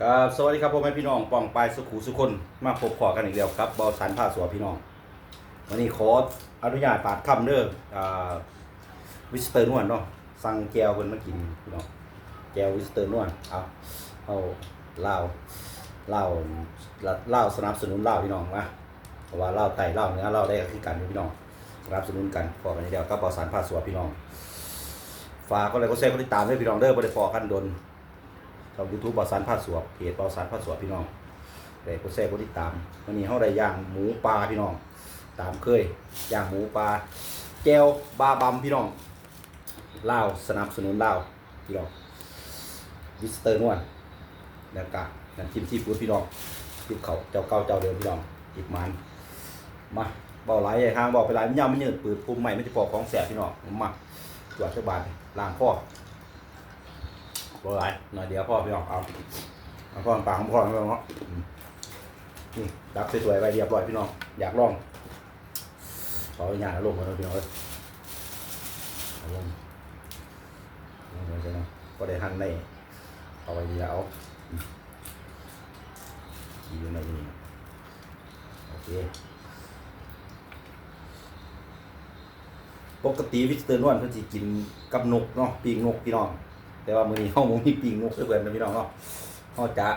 ครับสวัสดีครับพ่อแม่พี่น้องปองปลายสุขุสุคนมาพบขอกันอีกแล้วครับเบาสันผ้าสัวพี่น้อง วันนี้ขออนุญาตปาดคำเด้ออ่าวิสเตอร์นวลเนาะสั่งแก้วเพิ่นมากินพี่น้องแก้ววิสเตอร์นวลเอาเอาเหล้าเหล้าเหล้าสนับสนุนเหล้าพี่น้องมาเพราะว่าเหล้าไต่เหล้าเนื้อเหล้าได้คือกันพี่น้องสนับสนุนกันพอกันอีกแล้วครับเบาสันผ้าสัวพี่น้องฝากก็เลยก็แชร์ก็ติดตามด้วยพี่น้องเด้อบ่ได้พอกันโดน ช่องยูทูบเบาสันผ้าสวบเพจเบาสันผ้าสวบพี่น้องได้กดแชร์กดติดตามวันนี้เฮาได้ย่างหมูปลาพี่น้อง ตามเคยย่างหมูปลาแก้วบาบัมพี่น้องลาวสนับสนุนลาวพี่น้องวิสเตอร์นวลแล้วก็น้ำจิ้มซีฟู้ดพี่น้องทิปเขาเจ้าเก่าเจ้าเดิมพี่น้องจิบมันมาเบาไหลยทางบอกไปหลายมันยาวมันยืดปืดปุ่มใหม่มันจะปอกของแสบพี่น้องมาจวดเจ้าบานล้างข้อ บ่หลายหน่อยเดียวพ่อพี่น้องเอาเอาพ่อปากของพ่อพี่น้องเนาะนี่ดับสวยๆไว้เรียบร้อยพี่น้องอยากลองขออนุญาตลงมาแล้วพี่น้องเอ้ยเอาลงลงไปใช่ไหมก็ได้หั่นในเอาไว้ดีแล้วอืมอยู่ในนี้โอเคปกติวิสเตอร์นวลเพิ่นสิกินกับนกเนาะปีกนกพี่น้อง แต่ว่ามื้อนี้เฮาบ่มีปิ้งนกเพื่อนนะพี่น้องเนาะเฮาจะ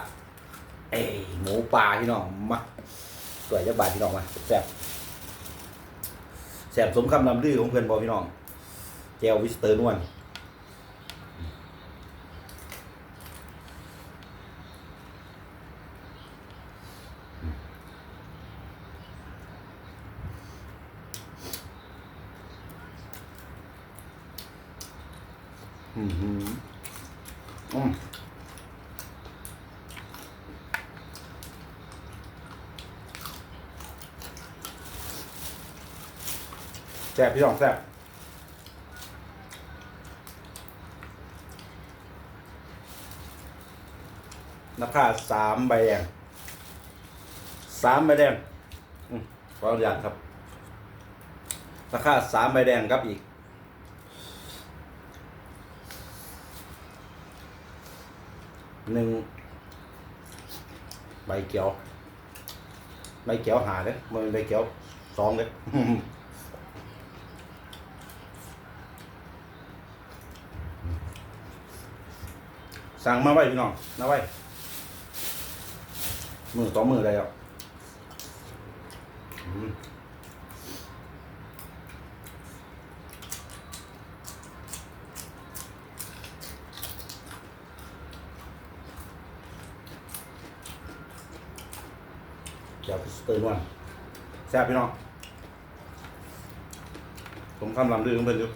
เอ้ยหมูป่าพี่น้องมาสวยจักบาทพี่น้องมาแซ่บแซ่บสมคำนำลือของเพื่อนบ่พี่น้องแก้ววิสเตอร์นวลอืมอืมอืม แซ่บพี่น้องแซ่บราคาสามใบแดงสามใบแดงอืมขออนุญาตครับราคาสามใบแดงครับอีกหนึ่งใบเขียว ใบเขียวหาเลยมันเป็นใบเขียวสองเลย สั่งมาไว้พี่น้องนะไว้มือต่อมือได้แล้วอืมเดี๋ยวสเตอร์นวลแซ่บพี่น้องผมคำลำลือของเพิ่นอยู่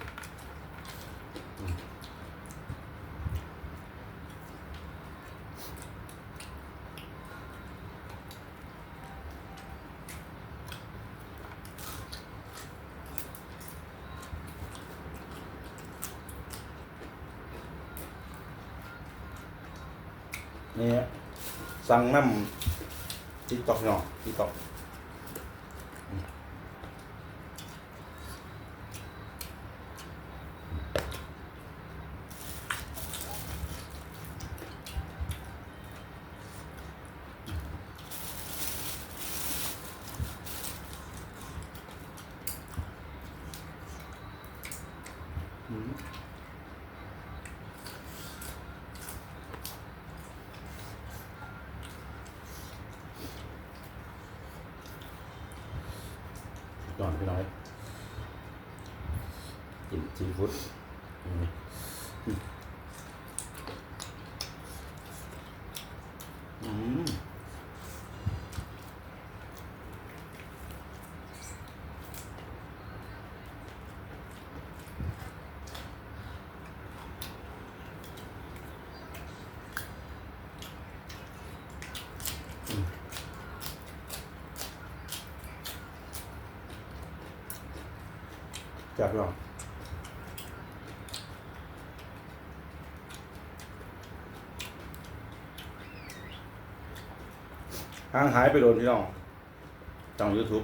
นี่สั่งน้ำติ๊กตอกเนาะติ๊กตอกก่อน พี่น้อยกินจีฟู้ดอืมอืม จับลองห่างหายไปโดนพี่น้องจังยูทูบ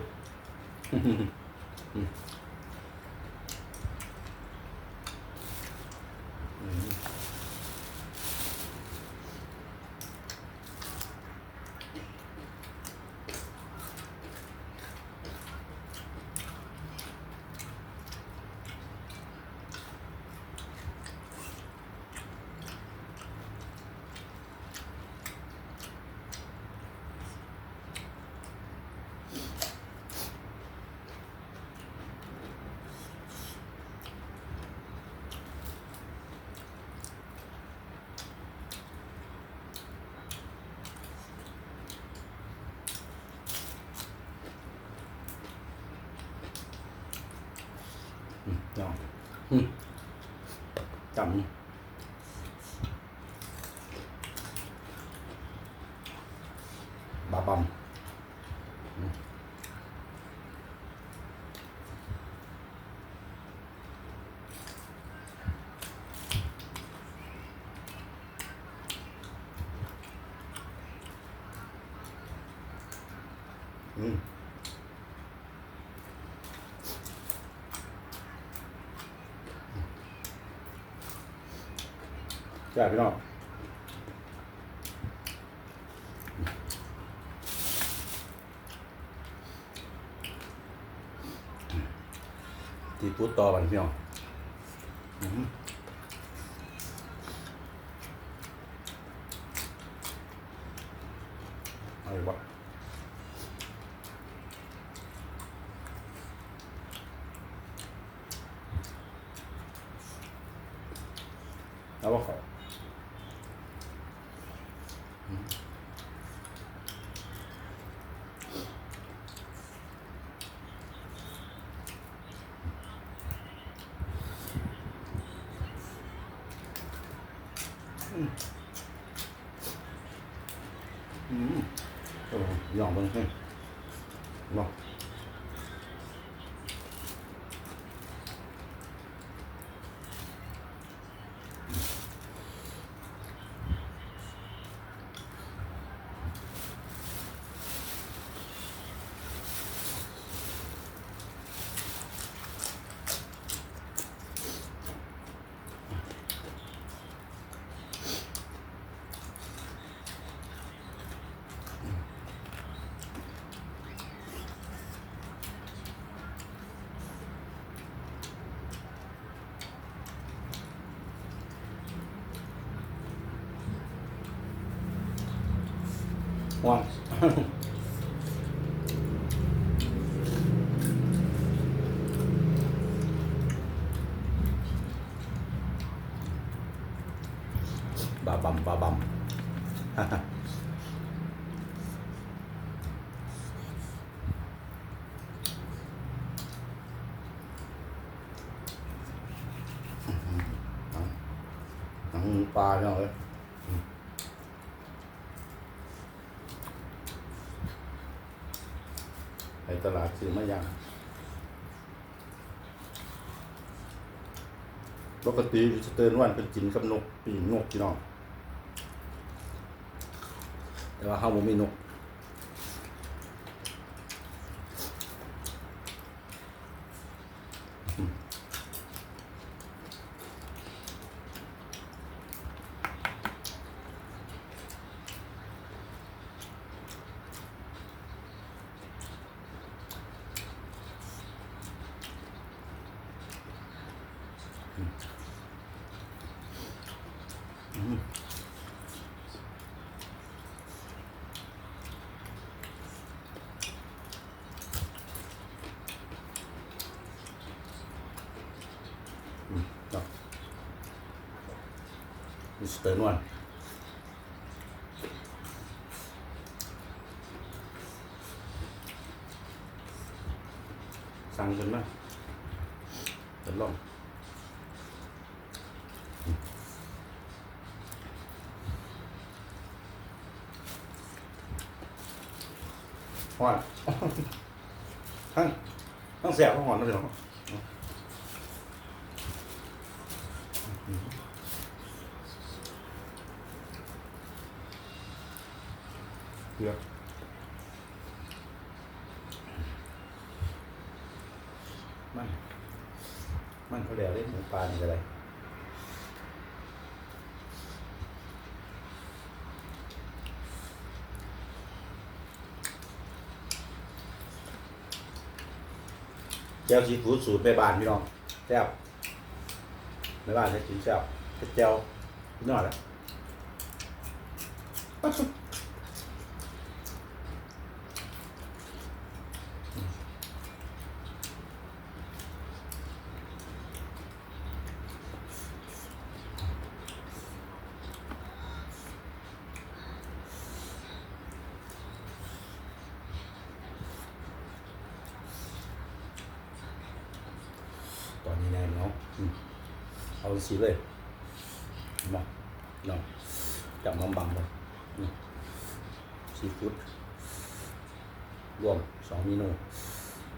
อ จำบาบัมอื มอืมใช่พี่น้องที่พูดต่อกันพี่น้องอืมอะไรวะ แล้วก็ขอ อืมโอ้ยอมเบิ่งให้บอก วางบาบัมบาบัม หนังปลาเนาะเอ้ยไป ตลาดซื้อมาอย่างปกติจะเตือนวันเป็นกินกับนกปีนกพี่น้องแต่ว่าเขาบ่มีนก เนาะ มิสเตอร์นวลสั่งกันมาเดี๋ยวลองหอนทั้งทั้งเสียบทั้งหอนนั่นเองเลือก มัน มันเขาเรียกเล่นหมูปลานี่อะไรเจ้าซีฟู้ดสูตรแม่บ้านพี่น้องแซ่บแม่บ้านจะกินแซ่บเจ้าพี่น้องแหละ ตอนนี้แน่ เอาสีเลยมาเนาะจับมันบังเลยนี่ซีฟู้ดรวมสองเมนู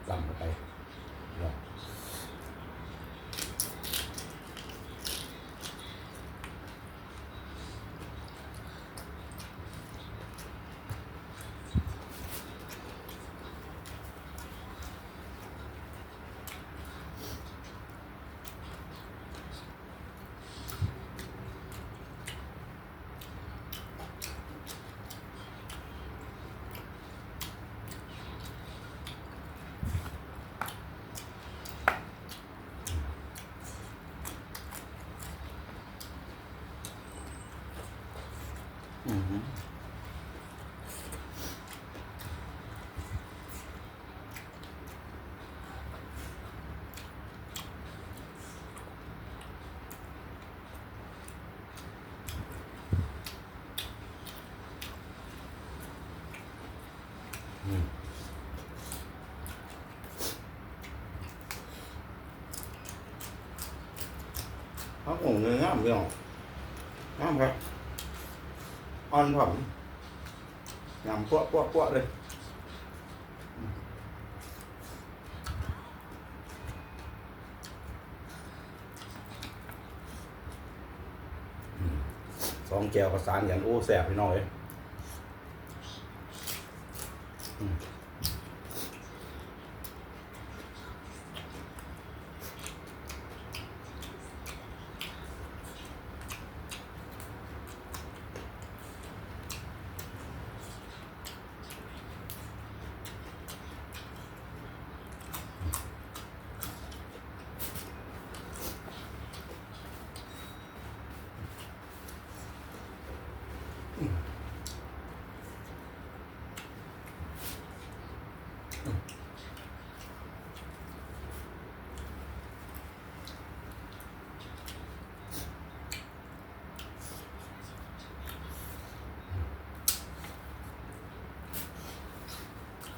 ลำลงไปเนาะ อือหืออืมเขาคงเนื้องามเลยอะงามครับ อ่อนผมยำพวกพวกพวกเลยสองแก้วประสานกันโอ้แสบพี่น้อย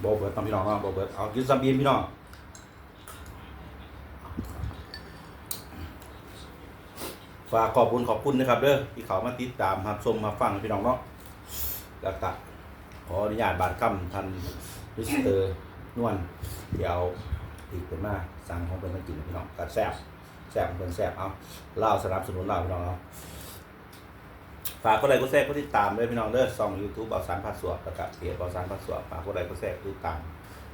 โบเบิร์ตองพี่น้องว่าโบเบิร์ตเอากินซัมบีนพี่น้องฝากขอบคุณขอบคุณนะครับเด้อที่เขามาติดตามรับชมมาฟังพี่น้องเนาะแล้วก็ขออนุญาตบาดคำท่านมิสเตอร์นวลเดี๋ยวอีกเป็นมาสั่งของเป็นมากินพี่น้องกัดแซ่บแซ่บเป็นแซ่บเอาเล่าสนับสนุนเล่าพี่น้องเอา ฝากก็ไลค์ก็แทรกก็ติดตามด้วยพี่น้องเด้อส่องยูทูบเบาสารพัดสวดประกาศเพจเบาสารพัดสวดฝากก็ไลค์ก็แซ่บติดตาม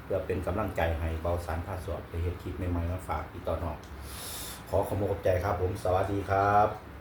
เพื่อเป็นกำลังใจให้เบาสารพัดสวดไปเห็นคลิปใหม่ๆมาฝากอีกต่อนองขอขอบคุณใจครับผมสวัสดีครับ